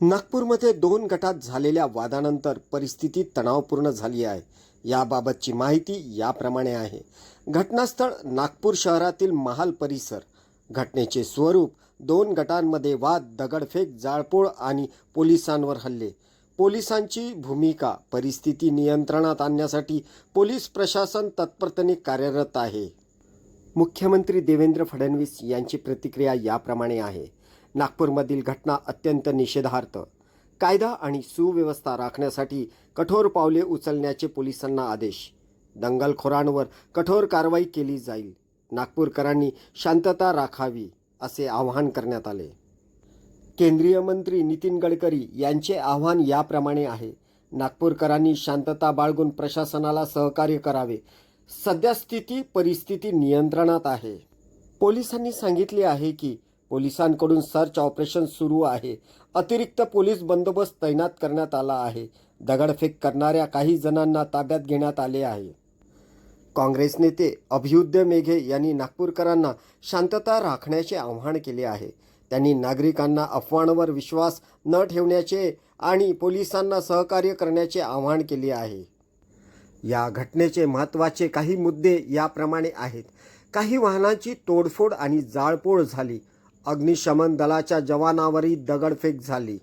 नागपूरमध्ये दोन गटात झालेल्या वादानंतर परिस्थिती तणावपूर्ण झाली आहे. याबाबतची माहिती याप्रमाणे आहे. घटनास्थळ नागपूर शहरातील महाल परिसर. घटनेचे स्वरूप दोन गटांमध्ये वाद दगडफेक जाळपोळ आणि पोलिसांवर हल्ले. पोलिसांची भूमिका परिस्थिती नियंत्रणात आणण्यासाठी पोलीस प्रशासन तत्परतेने कार्यरत आहे. मुख्यमंत्री देवेंद्र फडणवीस यांची प्रतिक्रिया याप्रमाणे आहे. नागपूरमधील घटना अत्यंत निषेधार्थ. कायदा आणि सुव्यवस्था राखण्यासाठी कठोर पावले उचलण्याचे पोलिसांना आदेश. दंगलखोरांवर कठोर कारवाई केली जाईल. नागपूरकरांनी शांतता राखावी असे आवाहन करण्यात आले. केंद्रीय मंत्री नितीन गडकरी यांचे आव्हान याप्रमाणे आहे. नागपूरकरांनी शांतता बाळगून प्रशासनाला सहकार्य करावे. सध्या स्थिती परिस्थिती नियंत्रणात आहे. पोलिसांनी सांगितले आहे की पोलिसांकडून सर्च ऑपरेशन सुरू आहे. अतिरिक्त पोलीस बंदोबस्त तैनात करण्यात आला आहे. दगडफेक करणाऱ्या काही जणांना ताब्यात घेण्यात आले आहे. काँग्रेस नेते अभियुद्ध मेघे यांनी नागपूरकरांना शांतता राखण्याचे आवाहन केले आहे. त्यांनी नागरिकांना अफवांवर विश्वास न ठेवण्याचे आणि पोलिसांना सहकार्य करण्याचे आवाहन केले आहे. या घटनेचे महत्त्वाचे काही मुद्दे याप्रमाणे आहेत. काही वाहनांची तोडफोड आणि जाळपोळ झाली. अग्निशमन दलाच्या जवानावरही दगडफेक झाली.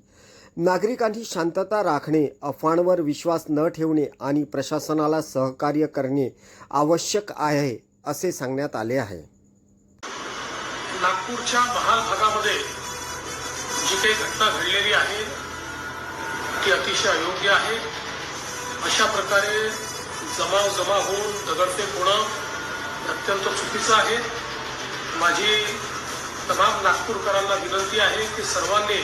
नागरिकांनी शांतता राखणे अफवांवर विश्वास न ठेवणे आणि प्रशासनाला सहकार्य करणे आवश्यक आहे असे सांगण्यात आले आहे. नागपूरच्या महाल भागामध्ये जी काही घटना घडलेली आहे ती अतिशय अयोग्य आहे. अशा प्रकारे जमाव जमा होऊन दगडफेक होणं अत्यंत चुकीचं आहे. माझी तमाम नागपूरकरांना विनंती आहे की सर्वांनी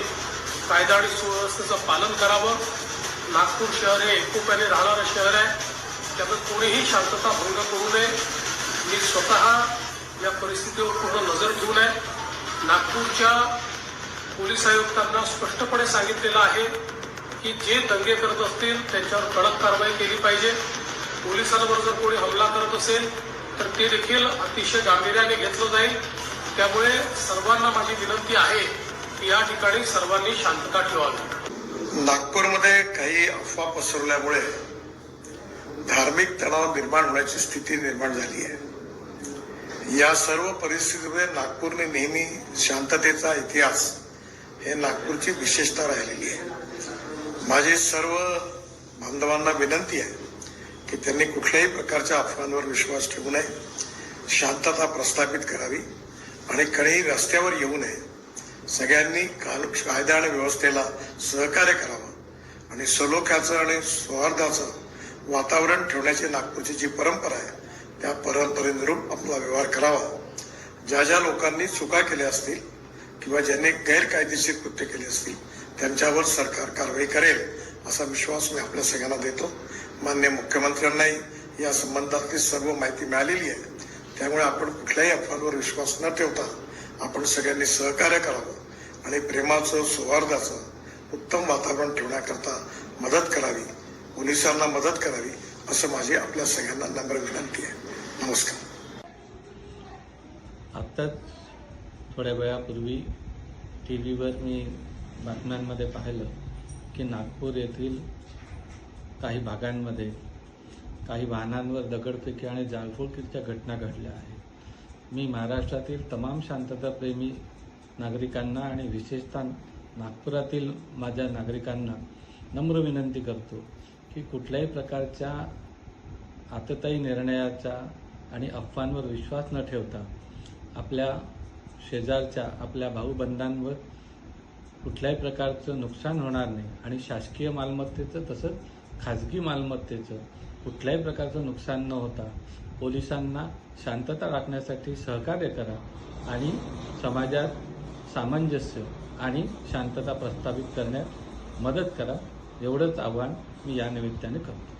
कायदा आणि सुव्यवस्थेचं पालन करावं. नागपूर शहर हे एकोप्याने राहणारं शहर आहे. त्यामुळे कोणीही शांतता भंग करू नये. मी स्वतः या परिस्थितीवर पूर्ण नजर ठेवून आहे. नागपूरच्या पोलीस आयुक्तांना स्पष्टपणे सांगितलेलं आहे की जे दंगे करत असतील त्यांच्यावर कडक कारवाई केली पाहिजे. पोलिसांवर जर कोणी हमला करत असेल तर ते देखील अतिशय गांभीर्याने घेतलं जाईल. त्यामुळे सर्वांना माझी विनंती आहे की या ठिकाणी सर्वांनी शांतता ठेवावी. नागपूरमध्ये काही अफवा पसरवल्यामुळे धार्मिक तणाव निर्माण होण्याची स्थिती निर्माण झाली आहे. या सर्व परिस्थितीमध्ये नागपूरने नेहमी शांततेचा इतिहास हे नागपूरची विशेषता राहिलेली आहे. माझी सर्व बांधवांना विनंती आहे की त्यांनी कुठल्याही प्रकारच्या अफवांवर विश्वास ठेवू नये. शांतता प्रस्थापित करावी. आणि कणीही रस्त्यावर येऊ नये. सगळ्यांनी काल कायदा आणि व्यवस्थेला सहकार्य करावं आणि सलोख्याचं आणि सौहार्दाचं वातावरण ठेवण्याची नागपूरची जी परंपरा आहे त्या परंपरेनुरूप आपला व्यवहार करावा. ज्या ज्या लोकांनी चुका केल्या असतील किंवा ज्यांनी गैरकायदेशीर कृत्य केले असतील त्यांच्यावर सरकार कारवाई करेल असा विश्वास मी आपल्या सगळ्यांना देतो. मान्य मुख्यमंत्र्यांनाही या संबंधातली सर्व माहिती मिळालेली आहे. त्यामुळे आपण कुठल्याही अफवांवर विश्वास न ठेवता आपण सगळ्यांनी सहकार्य करावं आणि प्रेमाचं सौहार्दाचं उत्तम वातावरण ठेवण्याकरता मदत करावी पोलिसांना मदत करावी असं माझी आपल्या सगळ्यांना नम्र विनंती आहे. नमस्कार. आत्ताच थोड्या वेळापूर्वी टी व्हीवर मी बातम्यांमध्ये पाहिलं की नागपूर येथील काही भागांमध्ये काही वाहनांवर दगडफेकी आणि जाळफोळकीच्या घटना घडल्या आहेत. मी महाराष्ट्रातील तमाम शांतताप्रेमी नागरिकांना आणि विशेषतः नागपुरातील माझ्या नागरिकांना नम्र विनंती करतो की कुठल्याही प्रकारच्या आततायी निर्णयाचा आणि अफवांवर विश्वास न ठेवता आपल्या शेजारच्या आपल्या भाऊबंधांवर कुठल्याही प्रकारचं नुकसान होणार नाही. आणि शासकीय मालमत्तेचं तसंच खाजगी मालमत्तेचं कुठल्याही प्रकारचं नुकसान न होता पोलिसांना शांतता राखण्यासाठी सहकार्य करा आणि समाजात सामंजस्य आणि शांतता प्रस्थापित करण्यात मदत करा. एवढंच आव्हान मी या निमित्ताने करतो.